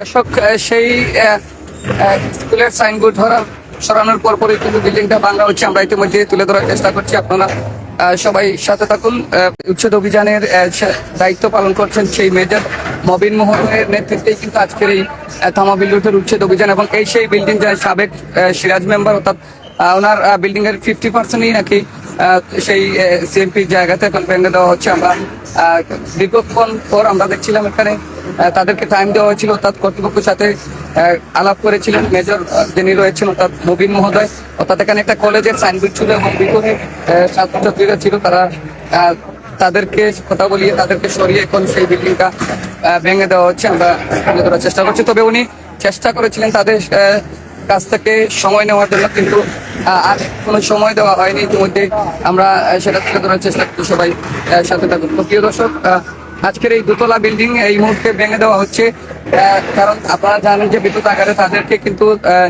দর্শক সেই স্কুলের সাইনবোর্ড ধরার সরানোর পর পরই কিন্তু বিল্ডিংটা ভাঙা হচ্ছে। আমরা ইতিমধ্যে তুলে ধরার চেষ্টা করছি। আপনারা সবাই সাথে থাকুন। উচ্ছেদ অভিযানের দায়িত্ব পালন করছেন সেই মেজর মবিন মোহনের নেতৃত্বেই কিন্তু আজকের এই থামা বিল্ডিংটার উচ্ছেদ অভিযান এবং এই সেই বিল্ডিং যার সাবেক সিরাজ মেম্বার, অর্থাৎ ওনার বিল্ডিং এর ফিফটি পার্সেন্টই নাকি সেই সিএমপির জায়গাতে এখন ভেঙে দেওয়া হচ্ছে। আমরা দীর্ঘক্ষণ পর আমরা দেখছিলাম এখানে তাদেরকে টাইম দেওয়া হয়েছিল। অর্থাৎ কর্তৃপক্ষের সাথে আলাপ করেছিলেন। মেজর যিনি রয়েছেন অর্থাৎ নবীন মহোদয়। অর্থাৎ এখানে একটা কলেজের সাইনবোর্ড ছিল এবং আহ, ছাত্রছাত্রীরা ছিল। তারা তাদেরকে কথা বলিয়ে তাদেরকে সরিয়ে এখন সেই বিল্ডিংটা ভেঙে দেওয়া হচ্ছে। আমরা চেষ্টা করছি। তবে উনি চেষ্টা করেছিলেন তাদের কাছ থেকে সময় নেওয়ার জন্য কিন্তু আর কোনো সময় দেওয়া হয়নি। ইতিমধ্যে আমরা সেটা তুলে ধরার চেষ্টা করছি সবাই সাথে থাকুন। তো প্রিয় দর্শক আজকের এই দোতলা বিল্ডিং এই মুহূর্তে ভেঙে দেওয়া হচ্ছে কারণ আপনারা জানেন যে বিদ্যুৎ আকারে তাদেরকে কিন্তু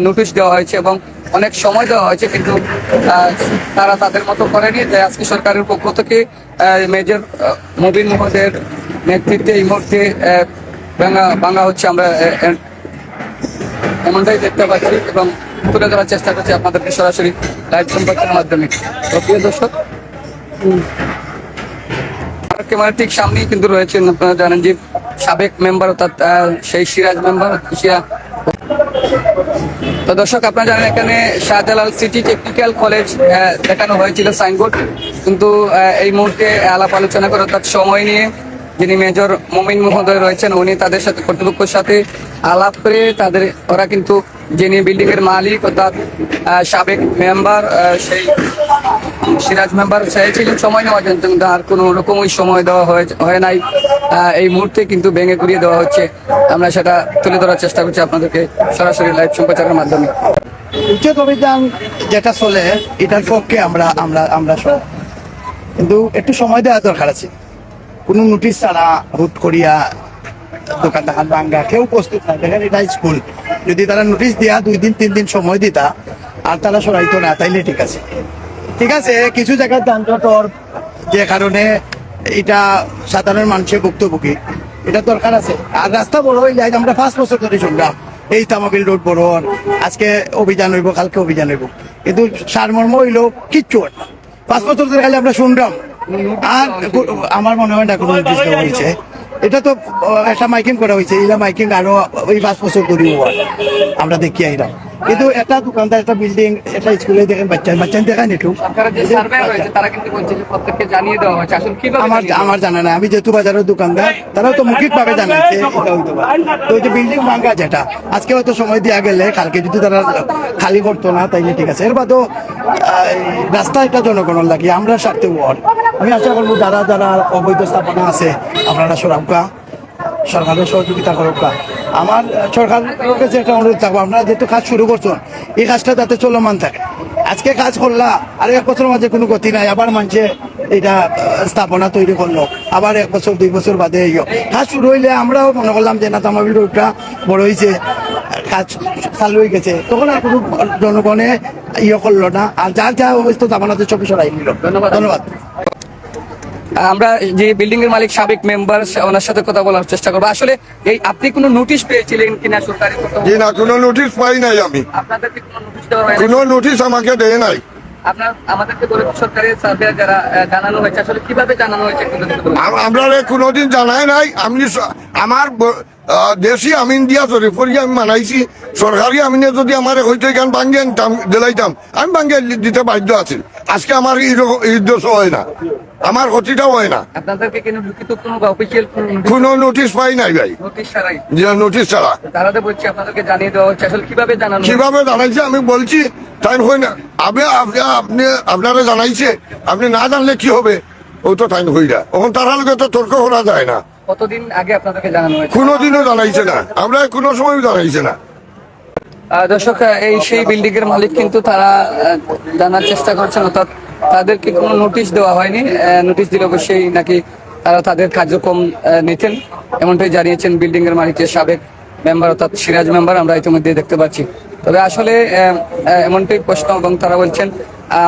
নোটিশ দেওয়া হয়েছে এবং অনেক সময় দেওয়া হয়েছে, কিন্তু তারা তাদের মতো করেনি। তাই আজকে সরকারের পক্ষ থেকে মেজর মুবিন মহোদয়ের নেতৃত্বে এই মুহূর্তে ভাঙা ভাঙা হচ্ছে আমরা এমনটাই দেখতে পাচ্ছি এবং তুলে ধরার চেষ্টা করছি আপনাদেরকে সরাসরি লাইভ সম্পর্কের মাধ্যমে। তো প্রিয় দর্শক ক্যামেরা ঠিক সামনেই কিন্তু রয়েছেন, আপনারা জানেন যে সাবেক মেম্বার অর্থাৎ সেই সিরাজ মেম্বার সিরা- তো দর্শক, আপনারা জানেন এখানে শাহজালাল সিটি টেকনিক্যাল কলেজ দেখানো হয়েছিল সাইনবোর্ড। কিন্তু এই মুহূর্তে আলাপ আলোচনা করে অর্থাৎ সময় নিয়ে যিনি মেজর মমিন মহোদয় রয়েছেন, উনি তাদের সাথে কর্তৃপক্ষের সাথে আলাপ করে তাদের, ওরা কিন্তু যিনি বিল্ডিং এর মালিক, অর্থাৎ সাবেক মেম্বার সেই সিরাজ মেম্বার চেয়েছিলেন সময় নেওয়ার জন্য, কিন্তু আর কোনো রকমই সময় দেওয়া হয়ে নাই। এই মুহূর্তে কিন্তু ভেঙে ঘুরিয়ে দেওয়া হচ্ছে। আমরা সেটা তুলে ধরার চেষ্টা করছি আপনাদেরকে সরাসরি লাইভ সম্প্রচারের মাধ্যমে। উচ্ছেদ অভিযান যেটা চলে, এটার পক্ষে আমরা আমরা আমরা কিন্তু একটু সময় দেওয়া দরকার আছে। কোনো নোটিশ ছাড়া হুট করিয়া দোকান দেখান ভাঙ্গা। কেউ প্রস্তুত না দেখেন এটা স্কুল যদি তারা নোটিশ দিয়া দুই দিন, তিন দিন সময় দিতা, আর তারা সরাইতো না, তাইলে ঠিক আছে। ঠিক আছে, কিছু জায়গায় যানজটর যে কারণে এটা সাধারণ মানুষের ভুক্তভোগী। এটা দরকার আছে। আর রাস্তা বড় হইলে আমরা পাঁচ বছর ধরে শুনলাম, এই তামাবিল রোড বড় আজকে অভিযান হইব, কালকে অভিযান হইব। কিন্তু সারমর্ম হইল কিচ্ছু না। পাঁচ বছর ধরে খালি আমরা শুনলাম আর আমার মনে হয় না কোনো দেওয়া হয়েছে। এটা তো একটা মাইকিং করা হয়েছে। এরা মাইকিং আরও ওই পাঁচ বছর করি আমরা দেখি আইলাম কিন্তু এটা দোকানদার একটা বিল্ডিং একটা স্কুলে দেখেন বাচ্চা বাচ্চা দেখান একটু। সরকারের যে সার্ভে রয়েছে তারা কিন্তু বলছে যে প্রত্যেককে জানিয়ে দেওয়া হয়েছে। আসলে কীভাবে আমার আমার জানা নাই। আমি যেহেতু বাজারের দোকানদার তারাও তো মৌখিক ভাবে জানাচ্ছে এটা তো যে বিল্ডিং ভাঙ্গা যেটা আজকে হয়তো সময় দেওয়া গেলে কালকে যদি তারা খালি করতো না তাইলে ঠিক আছে। এর বাদেও রাস্তা এটা জনগণের লাগে আমরা স্বার্থে ওয়ার্ড আমি আশা করব যারা যারা অবৈধ স্থাপনা আছে আপনারা সরাবকা সরকারের সহযোগিতা করুক আমার সরকারের কাছে একটা অনুরোধ থাকব, আপনারা যেহেতু কাজ শুরু করছেন, এই কাজটা যাতে চলমান থাকে আজকে কাজ করলা, আর এক বছর মাঝে কোনো গতি নাই, আবার মানুষে এটা স্থাপনা তৈরি করল, আবার এক বছর, দুই বছর বাদে ইয়ে। কাজ শুরু হইলে আমরাও মনে করলাম যে, না, তামাবিল রোডটা বড় হয়েছে কাজ চালু হয়ে গেছে তখন আর কোনো জনগণে ইয়ে করল না, আর যার যা অবস্থা, তামানাতে চোখে সরাই নিল ধন্যবাদ। ধন্যবাদ আমরা যে বিল্ডিং এর মালিক সাবেক মেম্বার ওনার সাথে কথা বলার চেষ্টা করব। আসলে এই আপনি কোনো নোটিশ পেয়েছিলেন কিনা সরকারি জি না কোনো নোটিশ পাই নাই আমি। আপনাদেরকে কোনো নোটিশ দেওয়া হয়নি? কোনো নোটিশ আমাকে দেয় নাই। আপনার আমাদেরকে বলে সরকারের সার্ভে যারা জানানো হয়েছে। আসলে কীভাবে জানানো হয়েছে একটু যদি বলতেন। আম- আমরা কোনোদিন জানাই নাই। আমি স- আমার ব- আহ, দেশি আমিন দিয়া আমি মানাইছি। সরকারি আমিনে যদি আমার হইতে গান ভাঙ্গে দিলাইতাম। আমি দিতে বাধ্য আছি। আজকে আমার উদ্দেশ্য হয় না। আমার ক্ষতিটাও হয় না। আপনাদেরকে কিন্তু লিখিত কোনো অফিসিয়াল কোনো নোটিশ পাই নাই ভাই। নোটিশ ছাড়াই? যে নোটিশ ছাড়া। তারা তো বলছি আপনাদেরকে জানিয়ে দেওয়া হচ্ছে। আসলে কীভাবে জানানো কীভাবে জানাইছে আমি বলছি তাই হয় না। আপনি আপনি আপনি আপনারা জানাইছে। আপনি না জানলে কি হবে? ও তো টাইম হই না। এখন তারা লোকে তো তর্ক করা যায় না। কতদিন আগে আপনাদেরকে জানানো হয়েছে? কোনোদিনও জানাইছে না। আমরা কোনো সময় জানাইছে না। দর্শক এই সেই বিল্ডিং এর মালিক কিন্তু তারা জানার চেষ্টা করছেন, অর্থাৎ তাদেরকে কোনো নোটিশ দেওয়া হয়নি। নোটিশ দিলে অবশ্যই নাকি তারা তাদের কার্যক্রম নিতেন। এমনটাই জানিয়েছেন বিল্ডিং এর মালিকের সাবেক মেম্বার অর্থাৎ সিরাজ মেম্বার আমরা ইতিমধ্যে দেখতে পাচ্ছি। তবে আসলে এমনটাই প্রশ্ন এবং তারা বলছেন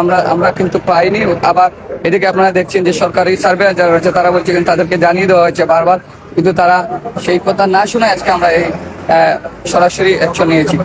আমরা আমরা কিন্তু পাইনি। আবার এদিকে আপনারা দেখছেন যে সরকারি সার্ভে যারা রয়েছে, তারা বলছেন তাদেরকে জানিয়ে দেওয়া হয়েছে বারবার। কিন্তু তারা সেই কথা না শুনে আজকে আমরা এই সরাসরি অ্যাকশন নিয়েছি।